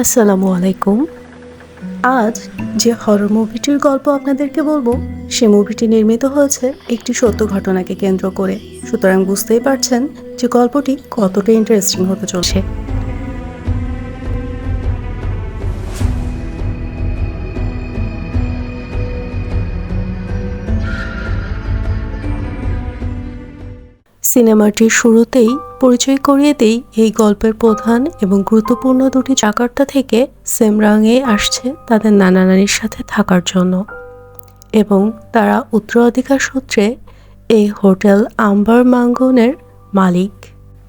আসসালামু আলাইকুম। আজ যে হরর মুভিটির গল্প আপনাদেরকে বলব, সে মুভিটি নির্মিত হয়েছে একটি সত্য ঘটনাকে কেন্দ্র করে। সুতরাং বুঝতেই পারছেন যে গল্পটি কতটা ইন্টারেস্টিং হতে চলছে। সিনেমাটির শুরুতেই পরিচয় করিয়ে দেই এই গল্পের প্রধান এবং গুরুত্বপূর্ণ দুটি জাকার্তা থেকে সেমরাঙে আসছে তাদের নানা নানির সাথে থাকার জন্য। এবং তারা উত্তরাধিকার সূত্রে এই হোটেল আম্বার মাঙ্গনের মালিক।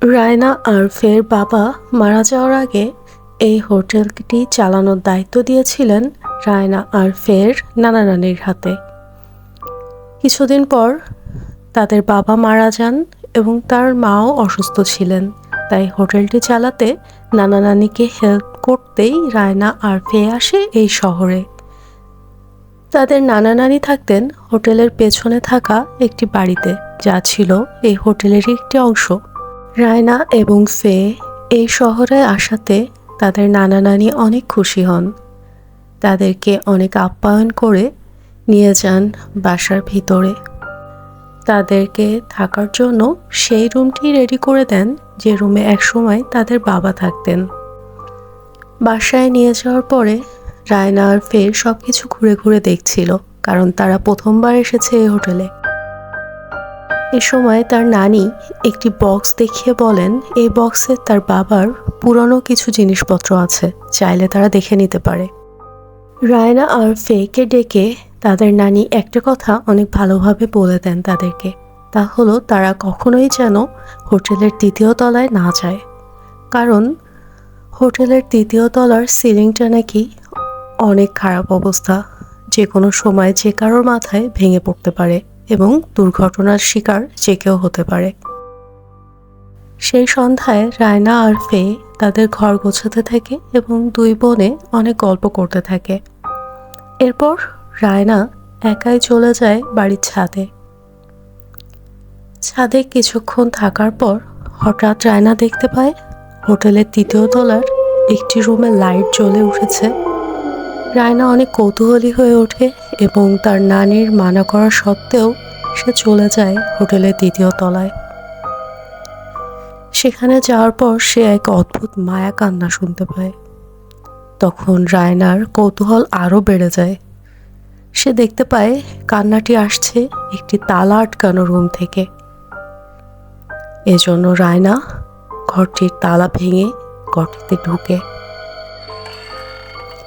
রায়না আর ফের বাবা মারা যাওয়ার আগে এই হোটেলটি চালানোর দায়িত্ব দিয়েছিলেন রায়না আর ফের নানা নানির হাতে। কিছুদিন পর তাদের বাবা মারা যান এবং তার মাও অসুস্থ ছিলেন। তাই হোটেলটি চালাতে নানা নানিকে হেল্প করতেই রায়না আর ফেয়ে আসে এই শহরে। তাদের নানা নানি থাকতেন হোটেলের পেছনে থাকা একটি বাড়িতে, যা ছিল এই হোটেলেরই একটি অংশ। রায়না এবং ফে এই শহরে আসাতে তাদের নানা নানি অনেক খুশি হন। তাদেরকে অনেক আপ্যায়ন করে নিয়ে যান বাসার ভিতরে। তাদেরকে থাকার জন্য সেই রুমটি রেডি করে দেন, যে রুমে একসময় তাদের বাবা থাকতেন। বাসায় নিয়ে যাওয়ার পরে রায়না আর ফের সব কিছু ঘুরে ঘুরে দেখছিল, কারণ তারা প্রথমবার এসেছে এই হোটেলে। এ সময় তার নানি একটি বক্স দেখিয়ে বলেন, এই বক্সে তার বাবার পুরনো কিছু জিনিসপত্র আছে, চাইলে তারা দেখে নিতে পারে। রায়না আর ফেকে ডেকে তাদের নানি একটা কথা অনেক ভালোভাবে বলে দেন তাদেরকে। তা হলো, তারা কখনোই যেন হোটেলের তৃতীয় তলায় না যায়। কারণ, হোটেলের তৃতীয় তলার সিলিংটা নাকি অনেক খারাপ অবস্থা। যে কোনো সময় যে কারোর মাথায় ভেঙে পড়তে পারে এবং দুর্ঘটনার শিকার যে কেউ হতে পারে। সেই সন্ধ্যায় রায়না আর ফে তাদের ঘর গোছাতে থাকে এবং দুই বোনে অনেক গল্প করতে থাকে। এরপর রায়না একাই চলে যায় বাড়ির ছাদে। ছাদে কিছুক্ষণ থাকার পর হঠাৎ রায়না দেখতে পায় হোটেলের তৃতীয় তলার একটি রুমে লাইট জ্বলে উঠেছে। রায়না অনেক কৌতূহলী হয়ে ওঠে এবং তার নানির মানা করা সত্ত্বেও সে চলে যায় হোটেলের দ্বিতীয় তলায়। সেখানে যাওয়ার পর সে এক অদ্ভুত মায়া কান্না শুনতে পায়। তখন রায়নার কৌতূহল আরও বেড়ে যায়। সে দেখতে পায় কান্নাটি আসছে একটি তালা আটকানো রুম থেকে। এজন্য রায়না ঘরটির তালা ভেঙে ঘরটিতে ঢুকে।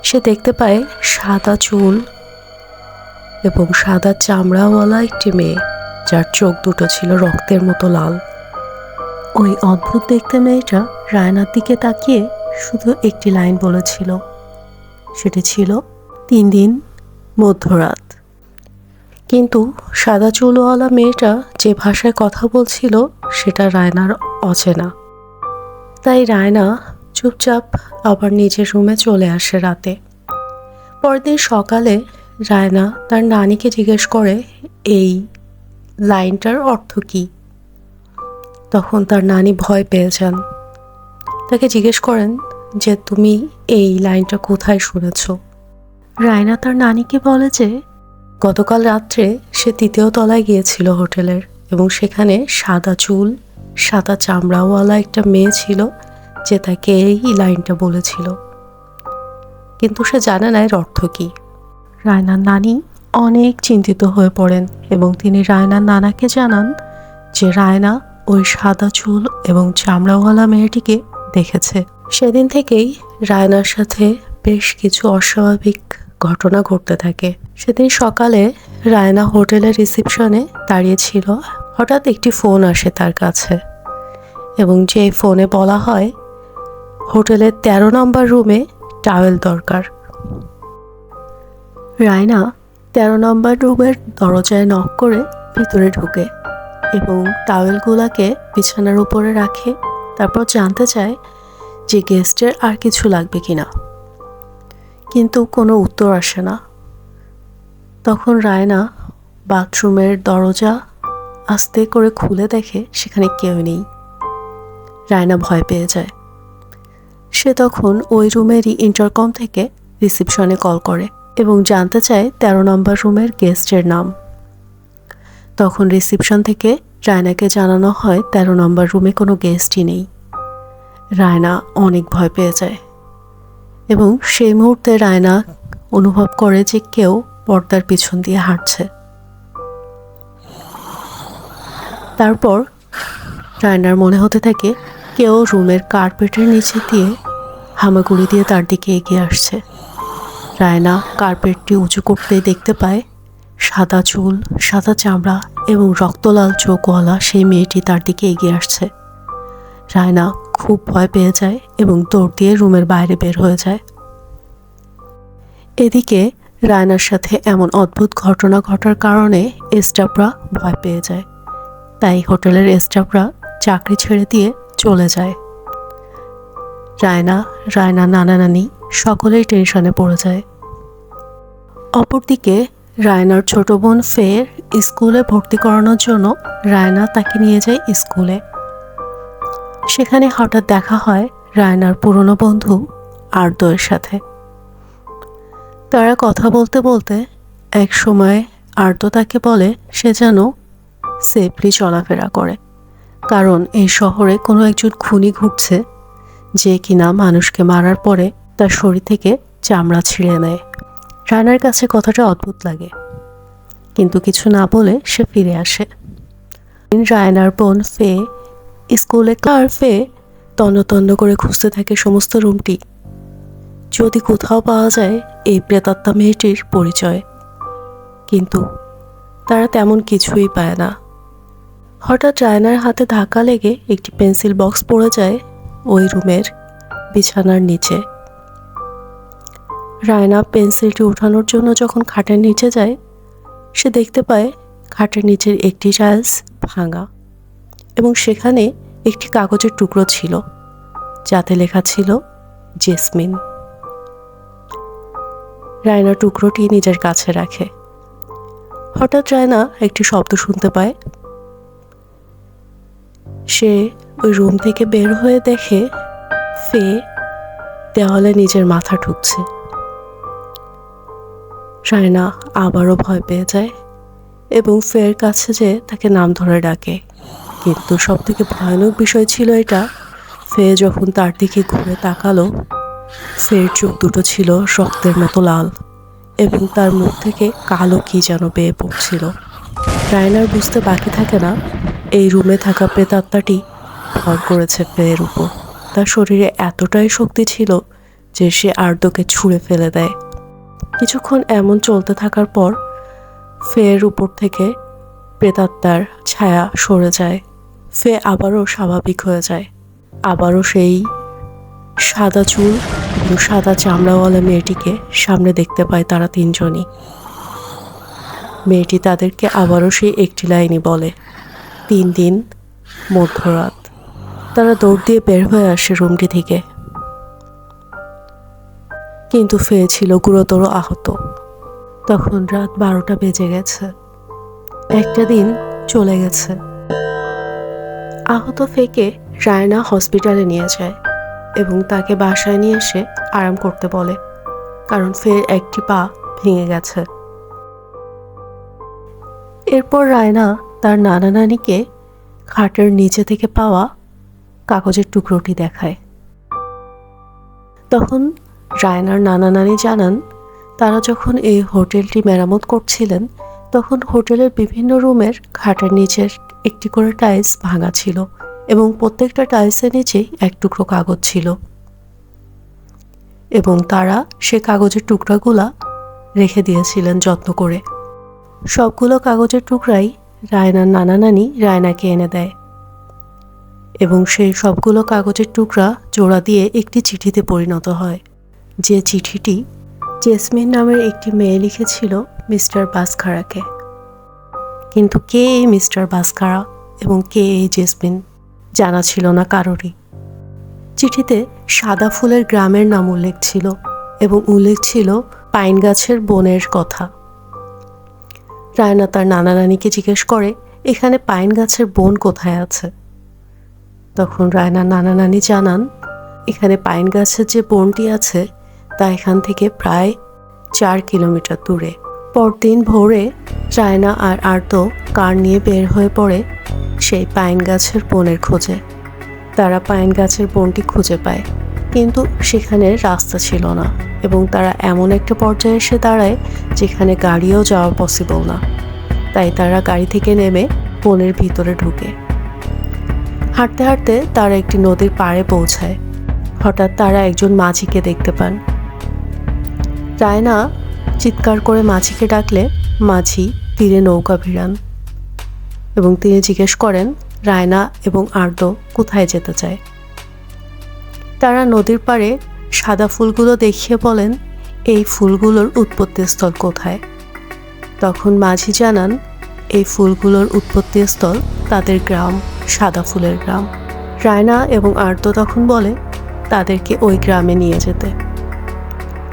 সে দেখতে পায় সাদা চুল এবং সাদা চামড়াওয়ালা একটি মেয়ে, যার চোখ দুটো ছিল রক্তের মতো লাল। ওই অদ্ভুত দেখতে মেয়েটা রায়নার দিকে তাকিয়ে শুধু একটি লাইন বলেছিল, সেটি ছিল, তিন দিন মধ্যরাত। কিন্তু সাদা চুলওয়ালা মেয়েটা যে ভাষায় কথা বলছিল, সেটা রায়নার অচেনা। তাই রায়না চুপচাপ আবার নিজের রুমে চলে আসে রাতে। পরদিন সকালে রায়না তার নানিকে জিজ্ঞেস করে, এই লাইনটার অর্থ কী? তখন তার নানি ভয় পেয়ে যান। তাকে জিজ্ঞেস করেন যে, তুমি এই লাইনটা কোথায় শুনেছ? রায়না তার নানিকে বলে যে গতকাল রাত্রে সে তৃতীয় তলায় গিয়েছিল হোটেলের এবং সেখানে সাদা চুল সাদা চামড়াওয়ালা একটা মেয়ে ছিল যে তাকে এই লাইনটা বলেছিল। কিন্তু সে জানে না এর অর্থ কী। রায়নার নানি অনেক চিন্তিত হয়ে পড়েন এবং তিনি রায়নার নানাকে জানান যে রায়না ওই সাদা চুল এবং চামড়াওয়ালা মেয়েটিকে দেখেছে। সেদিন থেকেই রায়নার সাথে বেশ কিছু অস্বাভাবিক ঘটনা ঘটতে থাকে। সেদিন সকালে রায়না হোটেলের রিসিপশনে দাঁড়িয়েছিল হঠাৎ একটি ফোন আসে তার কাছে এবং যে ফোনে বলা হয়, হোটেলের তেরো নম্বর রুমে টাওয়েল দরকার। রায়না তেরো নম্বর রুমের দরজায় নক করে ভিতরে ঢুকে এবং টাওয়েলগুলাকে বিছানার উপরে রাখে। তারপর জানতে চায় যে গেস্টের আর কিছু লাগবে কিনা। কিন্তু কোনো উত্তর আসে না। তখন রায়না বাথরুমের দরজা আস্তে করে খুলে দেখে সেখানে কেউ নেই। রায়না ভয় পেয়ে যায়। সে তখন ওই রুমেরই ইন্টারকম থেকে রিসিপশনে কল করে এবং জানতে চায় তেরো নম্বর রুমের গেস্টের নাম। তখন রিসিপশন থেকে রায়নাকে জানানো হয় তেরো নম্বর রুমে কোনো গেস্টই নেই। রায়না অনেক ভয় পেয়ে যায়। এবং সেই মুহূর্তে রায়না অনুভব করে যে কেউ পর্দার পিছন দিয়ে হাঁটছে। তারপর রায়নার মনে হতে থাকে কেউ রুমের কার্পেটের নিচে দিয়ে হামাগুড়ি দিয়ে তার দিকে এগিয়ে আসছে। রায়না কার্পেটটি উঁচু করতে দেখতে পায় সাদা চুল, সাদা চামড়া এবং রক্তলাল চোখওয়ালা সেই মেয়েটি তার দিকে এগিয়ে আসছে। রায়না খুব ভয় পেয়ে যায় এবং দৌড় দিয়ে রুমের বাইরে বের হয়ে যায়। এদিকে রায়নার সাথে এমন অদ্ভুত ঘটনা ঘটার কারণে স্টাফরা ভয় পেয়ে যায়। তাই হোটেলের স্টাফরা চাকরি ছেড়ে দিয়ে চলে যায়। রায়না রায়না নানা নানি সকলেই টেনশনে পড়ে যায়। অপরদিকে রায়নার ছোট বোন ফের স্কুলে ভর্তি করানোর জন্য রায়না তাকে নিয়ে যায় স্কুলে। সেখানে হঠাৎ দেখা হয় রায়নার পুরনো বন্ধু আর্দয়ের সাথে। তারা কথা বলতে বলতে এক সময় আর্দ তাকে বলে, সে যেন সেফলি চলাফেরা করে। কারণ এই শহরে কোনো একজন খুনি ঘুরছে যে কিনা মানুষকে মারার পরে তার শরীর থেকে চামড়া ছিঁড়ে নেয়। রায়নার কাছে কথাটা অদ্ভুত লাগে। কিন্তু কিছু না বলে সে ফিরে আসে। রায়নার বোন ফে স্কুলে কার ফে তন্ন তন্ন করে খুঁজতে থাকে সমস্ত রুমটি। যদি কোথাও পাওয়া যায় এই প্রেতাত্মা মেয়েটির পরিচয়। কিন্তু তারা তেমন কিছুই পায় না। হঠাৎ রায়নার হাতে ধাক্কা লেগে একটি পেন্সিল বক্স পড়ে যায় ওই রুমের বিছানার নিচে। রায়না পেন্সিলটি উঠানোর জন্য যখন খাটের নিচে যায়, সে দেখতে পায় খাটের নিচের একটি টাইলস ভাঙা। এবং সেখানে একটি কাগজের টুকরো ছিল, যাতে লেখা ছিল জেসমিন। রায়না টুকরোটি নিজের কাছে রাখে। হঠাৎ রায়না একটি শব্দ শুনতে পায়। সে ওই রুম থেকে বের হয়ে দেখে ফে দেওয়ালে নিজের মাথা ঢুকছে রায়না আবারও ভয় পেয়ে যায় এবং ফের কাছে যে তাকে নাম ধরে ডাকে। কিন্তু সব থেকে ভয়ানক বিষয় ছিল এটা। ফে যখন তার দিকে ঘুরে তাকালো, ফের চোখ দুটো ছিল রক্তের মতো লাল এবং তার মুখ থেকে কালো কি যেন বেয়ে পড়ছিল। রায়নার বুঝতে বাকি থাকে না, এই রুমে থাকা প্রেতাত্মাটি ভর করেছে ফের উপর। তার শরীরে এতটাই শক্তি ছিল যে সে আর্দকে ছুঁড়ে ফেলে দেয়। কিছুক্ষণ এমন চলতে থাকার পর ফের উপর থেকে প্রেতাত্মার ছায়া সরে যায়। ফে আবারও স্বাভাবিক হয়ে যায়। আবারও সেই সাদা চুল এবং সাদা চামড়াওয়ালা মেয়েটিকে সামনে দেখতে পায় তারা তিনজনই। মেয়েটি তাদেরকে আবারও সেই একটি লাইনই বলে, তিন দিন মধ্যরাত। তারা দৌড় দিয়ে বের হয়ে আসে রুমটি থেকে। কিন্তু ফে ছিল গুরুতর আহত। তখন রাত বারোটা বেজে গেছে। একটা দিন চলে গেছে। আহত ফেকে রায়না হসপিটালে নিয়ে যায় এবং তাকে বাসায় নিয়ে এসে আরাম করতে বলে, কারণ ফের একটি পা ভেঙে গেছে। এরপর রায়না তার নানা নানিকে খাটের নিচে থেকে পাওয়া কাগজের টুকরোটি দেখায়। তখন রায়নার নানা নানি জানান, তারা যখন এই হোটেলটি মেরামত করছিলেন, তখন হোটেলের বিভিন্ন রুমের খাটের নিচের একটি করে টাইলস ভাঙা ছিল এবং প্রত্যেকটা টাইলসের নিচেই এক টুকরো কাগজ ছিল। এবং তারা সে কাগজের টুকরাগুলা রেখে দিয়েছিলেন যত্ন করে। সবগুলো কাগজের টুকরাই রায়নার নানা নানি রায়নাকে এনে দেয়। এবং সেই সবগুলো কাগজের টুকরা জোড়া দিয়ে একটি চিঠিতে পরিণত হয়। যে চিঠিটি জেসমিন নামের একটি মেয়ে লিখেছিল মিস্টার বাসখারাকে। কিন্তু কে এই মিস্টার বাসখারা এবং কে এই জেসমিন জানা ছিল না কারোরই। চিঠিতে সাদা ফুলের গ্রামের নাম উল্লেখ ছিল এবং উল্লেখ ছিল পাইন গাছের বনের কথা। রায়না তার নানা নানিকে জিজ্ঞেস করে, এখানে পাইন গাছের বন কোথায় আছে? তখন রায়না নানা নানি জানান, এখানে পাইন গাছের যে বনটি আছে তা এখান থেকে প্রায় চার কিলোমিটার দূরে। পরদিন ভোরে চায়না আর আর্ত কার নিয়ে বের হয়ে পড়ে সেই পাইন গাছের বনের খোঁজে। তারা পাইন গাছের বনটি খুঁজে পায়, কিন্তু সেখানে রাস্তা ছিল না এবং তারা এমন একটা পর্যায়ে এসে দাঁড়ায় যেখানে গাড়িও যাওয়া পসিবল না। তাই তারা গাড়ি থেকে নেমে বনের ভিতরে ঢুকে। হাঁটতে হাঁটতে তারা একটি নদীর পাড়ে পৌঁছায়। হঠাৎ তারা একজন মাঝিকে দেখতে পান। রায়না চিৎকার করে মাঝিকে ডাকলে মাঝি তীরে নৌকা ভিড়ান এবং তিনি জিজ্ঞেস করেন, রায়না এবং আর্দ কোথায় যেতে চায়? তারা নদীর পাড়ে সাদা ফুলগুলো দেখিয়ে বলেন, এই ফুলগুলোর উৎপত্তিস্থল কোথায়? তখন মাঝি জানান, এই ফুলগুলোর উৎপত্তিস্থল তাদের গ্রাম, সাদা ফুলের গ্রাম। রায়না এবং আর্ত তখন বলে, তাদেরকে ওই গ্রামে নিয়ে যেতে।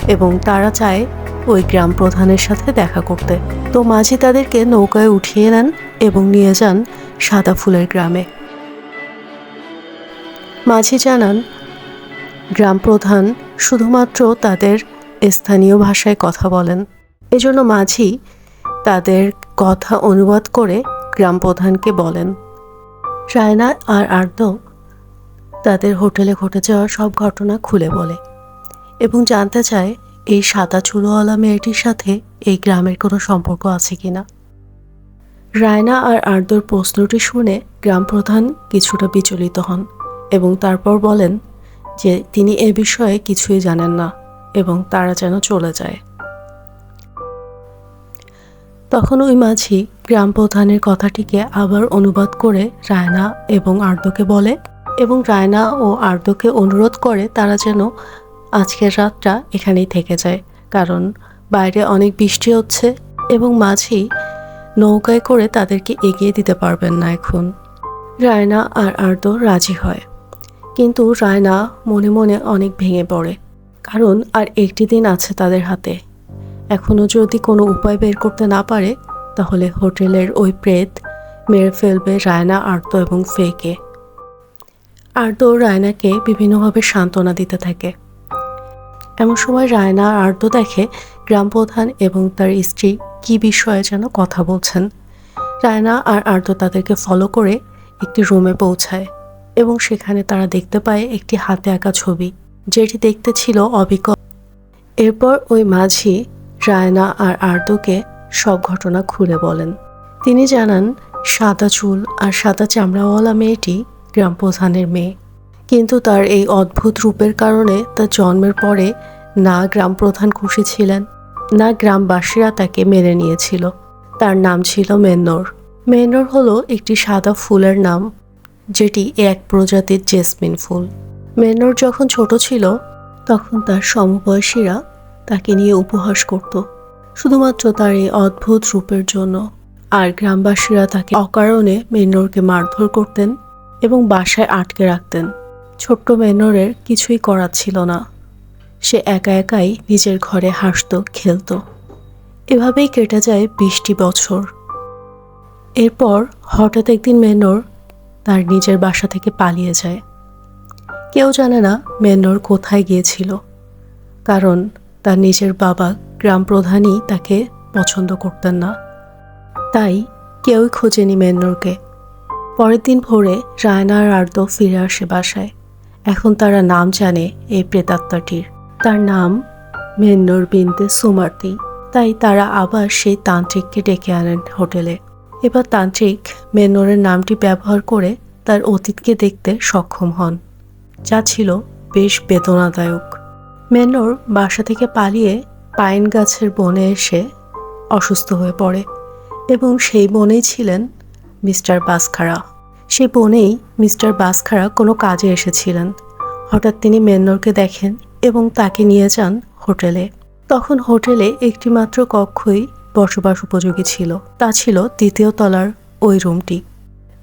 এবং তারা চায় ওই গ্রাম প্রধানের সাথে দেখা করতে। তো মাঝি তাদেরকে নৌকায় উঠিয়ে নেন এবং নিয়ে যান সাদা ফুলের গ্রামে। মাঝি জানান, গ্রাম প্রধান শুধুমাত্র তাদের স্থানীয় ভাষায় কথা বলেন। এজন্য মাঝি তাদের কথা অনুবাদ করে গ্রাম প্রধানকে বলেন। রায়না আর আর্দ তাদের হোটেলে ঘটে যাওয়া সব ঘটনা খুলে বলে এবং জানতে চায় এই সাদা চুলোওয়ালা মেয়েটির সাথে এই গ্রামের কোনো সম্পর্ক আছে কিনা? রায়না আর আর্দর প্রশ্নটি শুনে গ্রাম প্রধান কিছুটা বিচলিত হন এবং তারপর বলেন যে তিনি এ বিষয়ে কিছুই জানেন না এবং তারা যেন চলে যায়। তখন ওই মাঝি গ্রাম প্রধানের কথাটিকে আবার অনুবাদ করে রায়না এবং আর্দকে বলে এবং রায়না ও আর্দকে অনুরোধ করে তারা যেন আজকের রাতটা এখানেই থেকে যায়, কারণ বাইরে অনেক বৃষ্টি হচ্ছে এবং মাঝি নৌকায় করে তাদেরকে এগিয়ে দিতে পারবেন না এখন। রায়না আর আর্দ রাজি হয়। কিন্তু রায়না মনে মনে অনেক ভেঙে পড়ে, কারণ আর একটি দিন আছে তাদের হাতে। এখনও যদি কোনো উপায় বের করতে না পারে, তাহলে হোটেলের ওই প্রেত মেরে ফেলবে রায়না আর্ত এবং ফেকে। আর্ত রায়নাকে বিভিন্নভাবে সান্ত্বনা দিতে থাকে। এমন সময় রায়না আর দেখে গ্রাম প্রধান এবং তার স্ত্রী কি বিষয়ে যেন কথা বলছেন। রায়না আর আর্ত তাদেরকে ফলো করে একটি রুমে পৌঁছায় এবং সেখানে তারা দেখতে পায় একটি হাতে আঁকা ছবি, যেটি দেখতে ছিল অবিকল। এরপর ওই মাঝি রায়না আর আর্দকে সব ঘটনা খুলে বলেন। তিনি জানান, সাদা চুল আর সাদা চামড়াওয়ালা মেয়েটি গ্রাম প্রধানের মেয়ে। কিন্তু তার এই অদ্ভুত রূপের কারণে তার জন্মের পরে না গ্রাম প্রধান খুশি ছিলেন, না গ্রামবাসীরা তাকে মেনে নিয়েছিল। তার নাম ছিল মেন্নর। মেন্নর হলো একটি সাদা ফুলের নাম, যেটি এক প্রজাতির জেসমিন ফুল। মেন্নর যখন ছোট ছিল, তখন তার সমবয়সীরা তাকে নিয়ে উপহাস করত। শুধুমাত্র তার এই অদ্ভুত রূপের জন্য। আর গ্রামবাসীরা তাকে অকারণে মেন্নরকে মারধর করতেন এবং বাসায় আটকে রাখতেন। ছোট্ট মেনরের কিছুই করার ছিল না। সে একা একাই নিজের ঘরে হাসত, খেলত। এভাবেই কেটে যায় বিশটি বছর। এরপর হঠাৎ একদিন মেনর তার নিজের বাসা থেকে পালিয়ে যায়। কেউ জানে না মেনর কোথায় গিয়েছিল, কারণ তার নিজের বাবা গ্রাম প্রধানই তাকে পছন্দ করতেন না। তাই কেউই খোঁজেনি মেন্নরকে পরের দিন ভোরে রায়না আর আর্দ ফিরে আসে বাসায়। এখন তারা নাম জানে এই প্রেতাত্মাটির। তার নাম মেন্নর বিনতে সুমার্তি। তাই তারা আবার সেই তান্ত্রিককে ডেকে আনেন হোটেলে। এবার তান্ত্রিক মেন্নরের নামটি ব্যবহার করে তার অতীতকে দেখতে সক্ষম হন, যা ছিল বেশ বেদনাদায়ক। মেন্নর বাসা থেকে পালিয়ে পাইন গাছের বনে এসে অসুস্থ হয়ে পড়ে এবং সেই বনেই ছিলেন মিস্টার বাসখারা। সেই বনেই মিস্টার বাসখারা কোনো কাজে এসেছিলেন। হঠাৎ তিনি মেন্নরকে দেখেন এবং তাকে নিয়ে যান হোটেলে। তখন হোটেলে একটি মাত্র কক্ষই বসবাস উপযোগী ছিল। তা ছিল দ্বিতীয় তলার ওই রুমটি।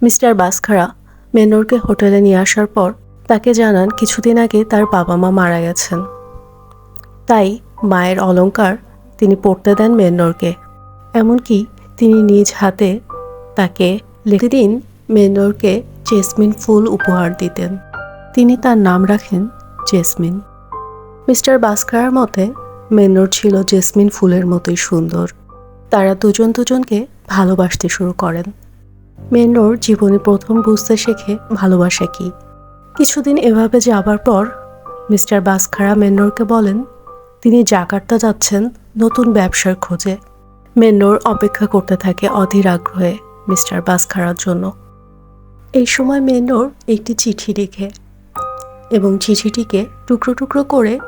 মিস্টার বাসখারা মেন্নরকে হোটেলে নিয়ে আসার পর তাকে জানান কিছুদিন আগে তার বাবা মা মারা গেছেন। তাই মায়ের অলংকার তিনি পড়তে দেন মেন্নরকে। এমনকি তিনি নিজ হাতে তাকে লিখে দিন মেন্নরকে জেসমিন ফুল উপহার দিতেন। তিনি তার নাম রাখেন জেসমিন। মিস্টার বাস্কারার মতে মেনর ছিল জেসমিন ফুলের মতোই সুন্দর। তারা দুজন দুজনকে ভালোবাসতে শুরু করেন। মেনর জীবনে প্রথম বুঝতে শেখে ভালোবাসা কি। কিছুদিন এভাবে যাবার পর মিস্টার বাসখারা মেন্নরকে বলেন, তিনি জাকার্তা যাচ্ছেন নতুন ব্যবসার খোঁজে। মেন্নর অপেক্ষা করতে থাকে অধীর আগ্রহে মিস্টার বাসখারার জন্য। এই সময় মেন্নর একটি চিঠি লিখে এবং চিঠিটিকে টুকরো টুকরো করে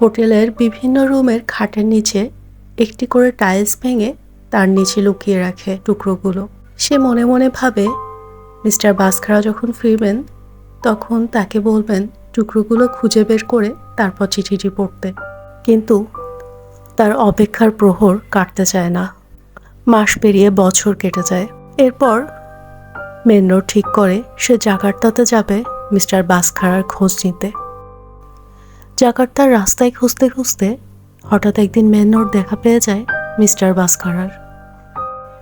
হোটেলের বিভিন্ন রুমের খাটের নিচে একটি করে টাইলস ভেঙে তার নিচে লুকিয়ে রাখে টুকরোগুলো। সে মনে মনে ভাবে, মিস্টার বাসখারা যখন ফিরবেন, তখন তাকে বলবেন টুকরোগুলো খুঁজে বের করে তারপর চিঠিটি পড়তে। কিন্তু তার অপেক্ষার প্রহর কাটতে চায় না। মাস পেরিয়ে বছর কেটে যায়। এরপর মেন্নর ঠিক করে সে জাকার্তাতে যাবে মিস্টার বাসখারার খোঁজ নিতে। জাকার্তার রাস্তায় খুঁজতে খুঁজতে হঠাৎ একদিন মেন্নর দেখা পেয়ে যায় মিস্টার বাসখারার।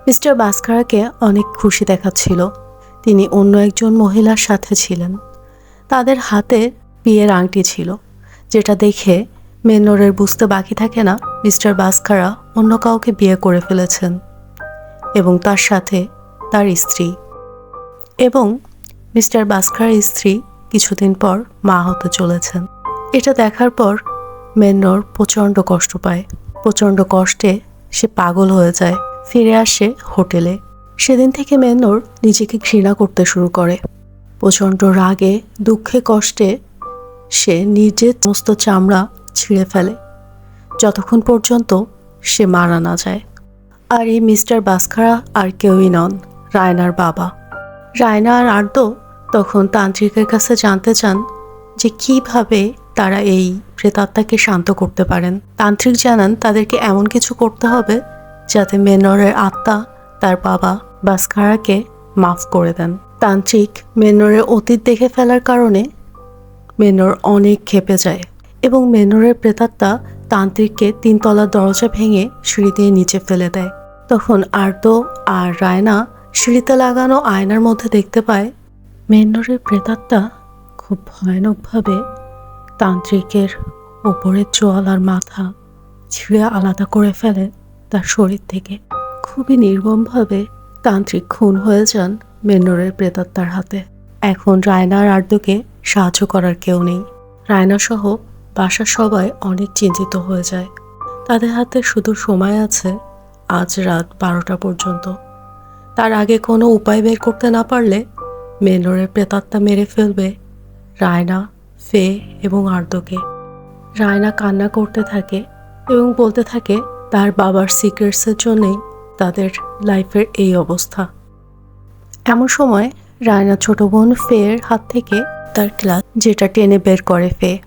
মিস্টার বাসখারাকে অনেক খুশি দেখাচ্ছিল। তিনি অন্য একজন মহিলার সাথে ছিলেন। তাদের হাতে বিয়ের আংটি ছিল, যেটা দেখে মেন্নরের বুঝতে বাকি থাকে না মিস্টার বাসখারা অন্য কাউকে বিয়ে করে ফেলেছেন এবং তার সাথে তার স্ত্রী এবং মিস্টার বাসখার স্ত্রী কিছুদিন পর মা হতে চলেছেন। এটা দেখার পর মেন্নর প্রচণ্ড কষ্ট পায়। প্রচণ্ড কষ্টে সে পাগল হয়ে যায়, ফিরে আসে হোটেলে। সেদিন থেকে মেন্নর নিজেকে ঘৃণা করতে শুরু করে। প্রচণ্ড রাগে, দুঃখে, কষ্টে সে নিজের সমস্ত চামড়া ছিঁড়ে ফেলে। যতক্ষণ পর্যন্ত সে মারা না যায়। আর এই মিস্টার বাসখারা আর কেউই নন, রায়নার বাবা। রায়না আর আর্দ তখন তান্ত্রিকের কাছে জানতে চান যে কীভাবে তারা এই প্রেতাত্মাকে শান্ত করতে পারেন। তান্ত্রিক জানান তাদেরকে এমন কিছু করতে হবে যাতে মেনরের আত্মা তার বাবা বাসখারাকে মাফ করে দেন। তান্ত্রিক মেনরের অতীত দেখে ফেলার কারণে মেনর অনেক ক্ষেপে যায় এবং মেনরের প্রেতাত্মা তান্ত্রিককে তিনতলার দরজা ভেঙে সিঁড়ি দিয়ে নিচে ফেলে দেয়। তখন আর্দ আর রায়না সিঁড়িতে লাগানো আয়নার মধ্যে দেখতে পায় মেন্নরের প্রেতাত্মা খুব ভয়ানকভাবে তান্ত্রিকের ওপরের চোয়াল আর মাথা ছিঁড়ে আলাদা করে ফেলে তার শরীর থেকে। খুবই নির্মমভাবে তান্ত্রিক খুন হয়ে যান মেন্নরের প্রেতাত্মার হাতে। এখন রায়নার আর্দকে সাহায্য করার কেউ নেই। রায়না সহ বাসার সবাই অনেক চিন্তিত হয়ে যায়। তাদের হাতে শুধু সময় আছে আজ রাত বারোটা পর্যন্ত। তার আগে কোনো উপায় বের করতে না পারলে মেনরের প্রেতাত্মা মেরে ফেলবে রায়না, ফে এবং আর্দকে। রায়না কান্না করতে থাকে এবং বলতে থাকে তার বাবার সিক্রেটসের জন্যেই তাদের লাইফের এই অবস্থা। এমন সময় রায়না ছোট বোন ফের হাত থেকে তার ক্লাস যেটা টেনে বের করে ফে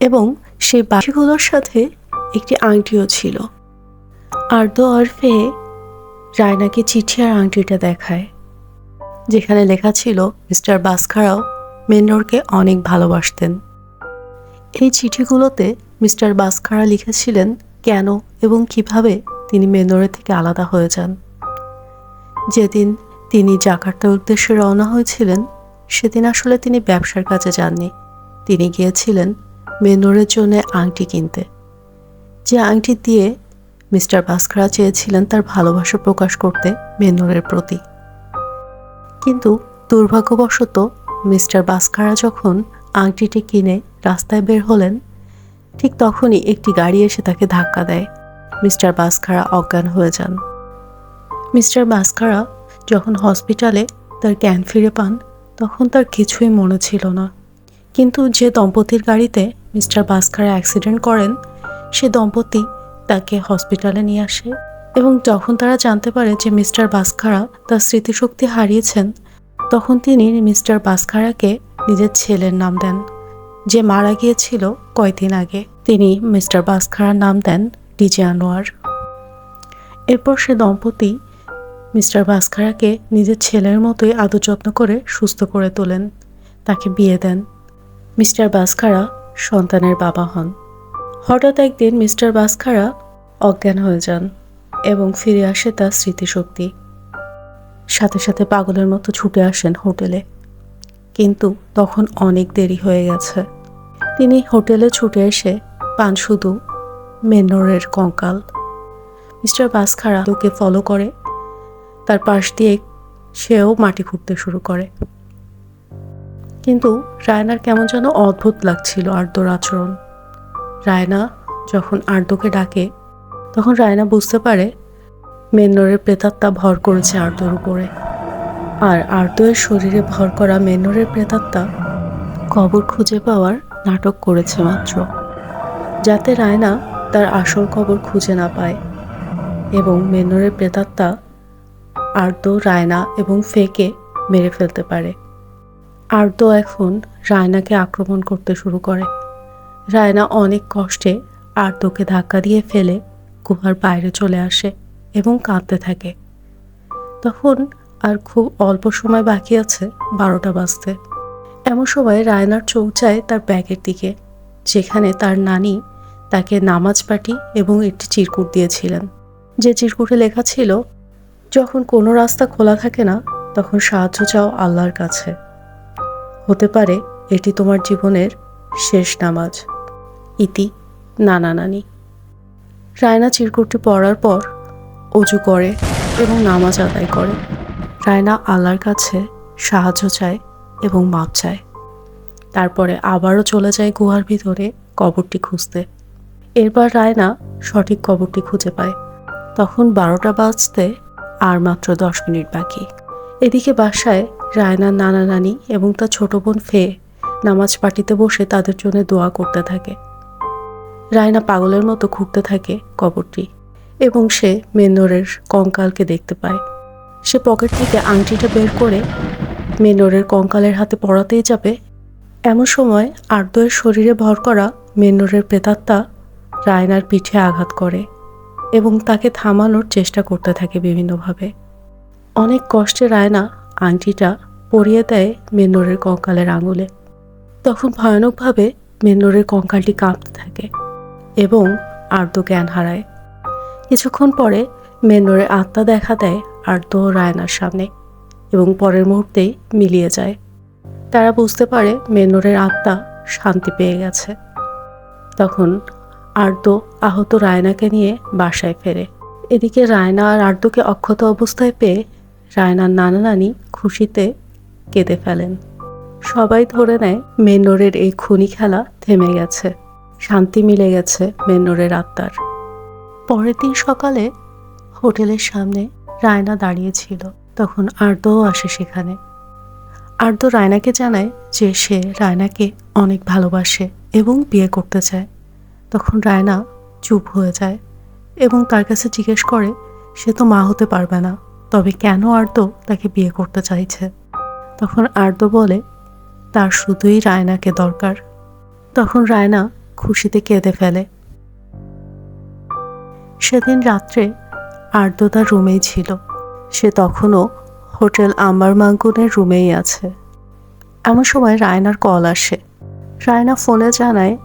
এবং সেই বাকিগুলোর সাথে একটি আংটিও ছিল। আর্দ আর ফে রায়নাকে চিঠি আর আংটিটা দেখায়। যেখানে লেখা ছিল, মিস্টার বাসখারাও মেন্নরকে অনেক ভালোবাসতেন। এই চিঠিগুলোতে মিস্টার বাসখারা লিখেছিলেন, কেন এবং কীভাবে তিনি মেন্নরের থেকে আলাদা হয়ে যান? যেদিন তিনি জাকার্তার উদ্দেশ্যে রওনা হয়েছিলেন, সেদিন আসলে তিনি ব্যবসার কাজে যাননি। তিনি গিয়েছিলেন মেন্নরের জন্য আংটি কিনতে। যে আংটি দিয়ে মিস্টার বাস্করা চেয়েছিলেন তার ভালোবাসা প্রকাশ করতে মেন্নরের প্রতি। কিন্তু দুর্ভাগ্যবশত মিস্টার বাস্কারা যখন আংটিটি কিনে রাস্তায় বের হলেন, ঠিক তখনই একটি গাড়ি এসে তাকে ধাক্কা দেয়। মিস্টার বাস্কারা অজ্ঞান হয়ে যান। মিস্টার বাস্কারা যখন হসপিটালে তার জ্ঞান ফিরে পান, তখন তার কিছুই মনে ছিল না। কিন্তু যে দম্পতির গাড়িতে মিস্টার বাস্কারা অ্যাক্সিডেন্ট করেন, সে দম্পতি তাকে হসপিটালে নিয়ে আসে এবং যখন তারা জানতে পারে যে মিস্টার বাসখারা তার স্মৃতিশক্তি হারিয়েছেন, তখন তিনি মিস্টার বাস্কারাকে নিজের ছেলের নাম দেন, যে মারা গিয়েছিল কয়দিন আগে। তিনি মিস্টার বাস্কারার নাম দেন ডিজে আনোয়ার। এরপর সে দম্পতি মিস্টার বাস্কারাকে নিজের ছেলের মতোই আদর যত্ন করে সুস্থ করে তোলেন, তাকে বিয়ে দেন। মিস্টার বাসখারা সন্তানের বাবা হন। হঠাৎ একদিন মিস্টার বাস্কারা অজ্ঞান হয়ে যান এবং ফিরে আসে তার স্মৃতিশক্তি। সাথে সাথে পাগলের মতো ছুটে আসেন হোটেলে। কিন্তু তখন অনেক দেরি হয়ে গেছে। তিনি হোটেলে ছুটে এসে পান শুধু মেন্নরের কঙ্কাল। মিস্টার বাসখারা লোকে ফলো করে। তার পাশ দিয়ে সেও মাটি খুঁড়তে শুরু করে। কিন্তু রায়নার কেমন যেন অদ্ভুত লাগছিল আর্দ্যর আচরণ। রায়না যখন আর্দ্যকে ডাকে, তখন রায়না বুঝতে পারে মেন্নরের প্রেতাত্মা ভর করেছে আর্দ্যর উপরে। আর আর্দ্যের শরীরে ভর করা মেন্নরের প্রেতাত্মা কবর খুঁজে পাওয়ার নাটক করেছে মাত্র, যাতে রায়না তার আসল কবর খুঁজে না পায়। এবং মেন্নরের প্রেতাত্মা আর্দ্য রায়না এবং ফেকে মেরে ফেলতে পারে। আর্দ্য এখন রায়নাকে আক্রমণ করতে শুরু করে। রায়না অনেক কষ্টে আর্দ্যকে ধাক্কা দিয়ে ফেলে গুহার বাইরে চলে আসে এবং কাঁদতে থাকে। তখন আর খুব অল্প সময় বাকি আছে বারোটা বাজতে। এমন সময় রায়নার চোখ যায় তার ব্যাগের দিকে, যেখানে তার নানি তাকে নামাজ পাটি এবং একটি চিরকুট দিয়েছিলেন। যে চিরকুটে লেখা ছিল, যখন কোনো রাস্তা খোলা থাকে না, তখন সাহায্য চাও আল্লাহর কাছে। হতে পারে এটি তোমার জীবনের শেষ নামাজ। ইতি, নানা নানি। রায়না চিরকুটটি পড়ার পর অজু করে এবং নামাজ আদায় করে। রায়না আল্লাহর কাছে সাহায্য চায় এবং মাপ চায়। তারপরে আবারও চলে যায় গুহার ভিতরে কবরটি খুঁজতে। এরপর রায়না সঠিক কবরটি খুঁজে পায়। তখন বারোটা বাজতে আর মাত্র দশ মিনিট বাকি। এদিকে বাসায় রায়না নানা নানি এবং তার ছোট বোন ফে নামাজ পাটিতে বসে তাদের জন্য দোয়া করতে থাকে। রায়না পাগলের মতো ঘুরতে থাকে কবরটি এবং সে মেন্নরের কঙ্কালকে দেখতে পায়। সে পকেট থেকে আংটিটা বের করে মেন্নরের কঙ্কালের হাতে পড়াতেই যাবে। এমন সময় আর্দ্যের শরীরে ভর করা মেন্নরের প্রেতাত্মা রায়নার পিঠে আঘাত করে এবং তাকে থামানোর চেষ্টা করতে থাকে বিভিন্নভাবে। অনেক কষ্টে রায়না আংটিটা পরিয়ে দেয় মেন্নরের কঙ্কালের আঙুলে। তখন ভয়ানকভাবে মেন্নরের কঙ্কালটি কাঁপতে থাকে এবং আর্দ্য জ্ঞান হারায়। কিছুক্ষণ পরে মেন্নরের আত্মা দেখা দেয় আর্দ্য ও রায়নার সামনে এবং পরের মুহূর্তেই মিলিয়ে যায়। তারা বুঝতে পারে মেন্নরের আত্মা শান্তি পেয়ে গেছে। তখন আর্দ্য আহত রায়নাকে নিয়ে বাসায় ফেরে। এদিকে রায়না আর আর্দ্যকে অক্ষত অবস্থায় পেয়ে রায়নার নানা নানি খুশিতে কেঁদে ফেলেন। সবাই ধরে নেয় মেন্নরের এই খুনি খেলা থেমে গেছে। শান্তি মিলে গেছে মেন্নরের আত্মার। পরের দিন সকালে হোটেলের সামনে রায়না দাঁড়িয়েছিল। তখন আর্দও আসে সেখানে। আর্দ রায়নাকে জানায় যে সে রায়নাকে অনেক ভালোবাসে এবং বিয়ে করতে চায়। তখন রায়না চুপ হয়ে যায় এবং তার কাছে জিজ্ঞেস করে, সে তো মা হতে পারবে না, তবে কেন আর্দ তাকে বিয়ে করতে চাইছে? তখন আর্দ বলে তার শুধুই রায়নাকে দরকার। তখন রায়না খুশিতে কেঁদে ফেলে। সেদিন রাত্রে আর্দ্র তার রুমেই ছিল। সে তখনও হোটেল আম্বার মাঙ্কুনের রুমেই আছে। এমন সময় রায়নার কল আসে। রায়না ফোনে জানায়,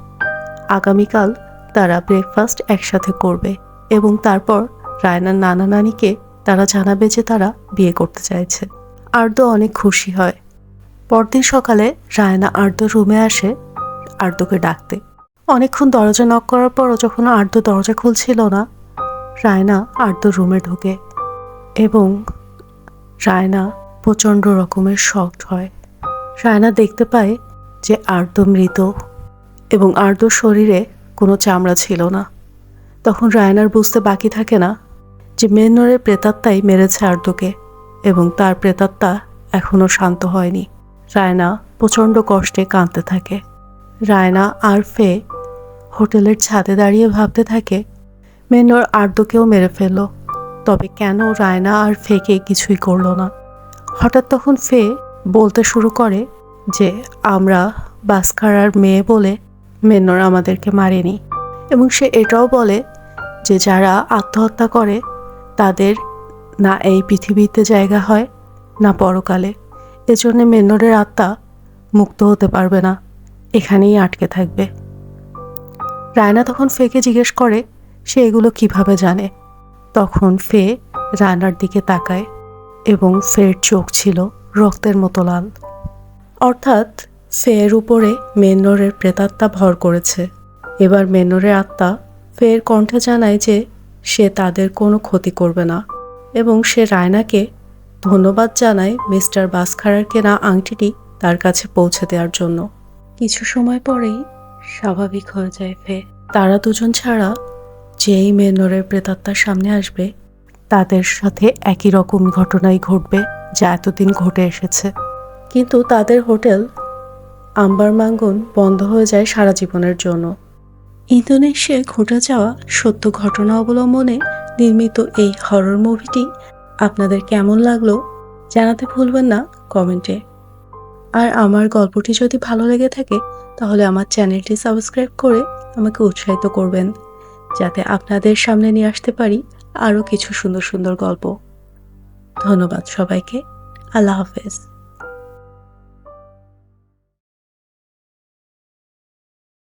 আগামীকাল তারা ব্রেকফাস্ট একসাথে করবে এবং তারপর রায়নার নানা নানিকে তারা জানাবে যে তারা বিয়ে করতে চাইছে। আর্দ্র অনেক খুশি হয়। পরদিন সকালে রায়না আর্দ্র রুমে আসে আর্দ্রকে ডাকতে। অনেকক্ষণ দরজা নক করার পরও যখন আর্দ্র দরজা খুলছিল না, রায়না আর্দ্র রুমে ঢোকে এবং রায়না প্রচণ্ড রকমের শক্ট হয়। রায়না দেখতে পায় যে আর্দ্র মৃত এবং আর্দ্র শরীরে কোনো চামড়া ছিল না। তখন রায়নার বুঝতে বাকি থাকে না যে মেন্নরের প্রেতাত্মাই মেরেছে আর্দ্রকে এবং তার প্রেতাত্মা এখনও শান্ত হয়নি। রায়না প্রচণ্ড কষ্টে কাঁদতে থাকে। রায়না আর ফে হোটেলের ছাদে দাঁড়িয়ে ভাবতে থাকে মেন্নর আর্দ্রকেও মেরে ফেলল। তবে কেন রায়না আর ফেকে কিছুই করল না? হঠাৎ তখন ফে বলতে শুরু করে যে, আমরা বাসকারার মেয়ে বলে মেন্নর আমাদেরকে মারেনি। এবং সে এটাও বলে যে, যারা আত্মহত্যা করে, তাদের না এই পৃথিবীতে জায়গা হয়, না পরকালে। এজন্য মেন্নরের আত্মা মুক্ত হতে পারবে না। এখানেই আটকে থাকবে। রায়না তখন ফেকে জিজ্ঞেস করে, সে এগুলো কীভাবে জানে? তখন ফে রায়নার দিকে তাকায় এবং ফের চোখ ছিল রক্তের মতো লাল। অর্থাৎ ফের উপরে মেন্নরের প্রেতাত্মা ভর করেছে। এবার মেন্নরের আত্মা ফের কণ্ঠে জানায় যে সে তাদের কোনো ক্ষতি করবে না এবং সে রায়নাকে ধন্যবাদ জানায় মিস্টার বাসখারার কেনা আংটিটি তার কাছে পৌঁছে দেওয়ার জন্য। কিছু সময় পরেই স্বাভাবিক হয়ে যায় ফে। তারা দুজন ছাড়া যেই মেনরের প্রেতাত্মার সামনে আসবে তাদের সাথে একই রকম ঘটনাই ঘটবে যা এতদিন ঘটে এসেছে। কিন্তু তাদের হোটেল আম্বার মাঙ্গন বন্ধ হয়ে যায় সারা জীবনের জন্য। ইন্দোনেশিয়ায় ঘটে যাওয়া সত্য ঘটনা অবলম্বনে নির্মিত এই হরর মুভিটি আপনাদের কেমন লাগল জানাতে ভুলবেন না কমেন্টে। আর আমার গল্পটি যদি ভালো লেগে থাকে, তাহলে আমার চ্যানেলটি সাবস্ক্রাইব করে আমাকে উৎসাহিত করবেন, যাতে আপনাদের সামনে নিয়ে আসতে পারি আরও কিছু সুন্দর সুন্দর গল্প। ধন্যবাদ সবাইকে। আল্লাহ হাফেজ।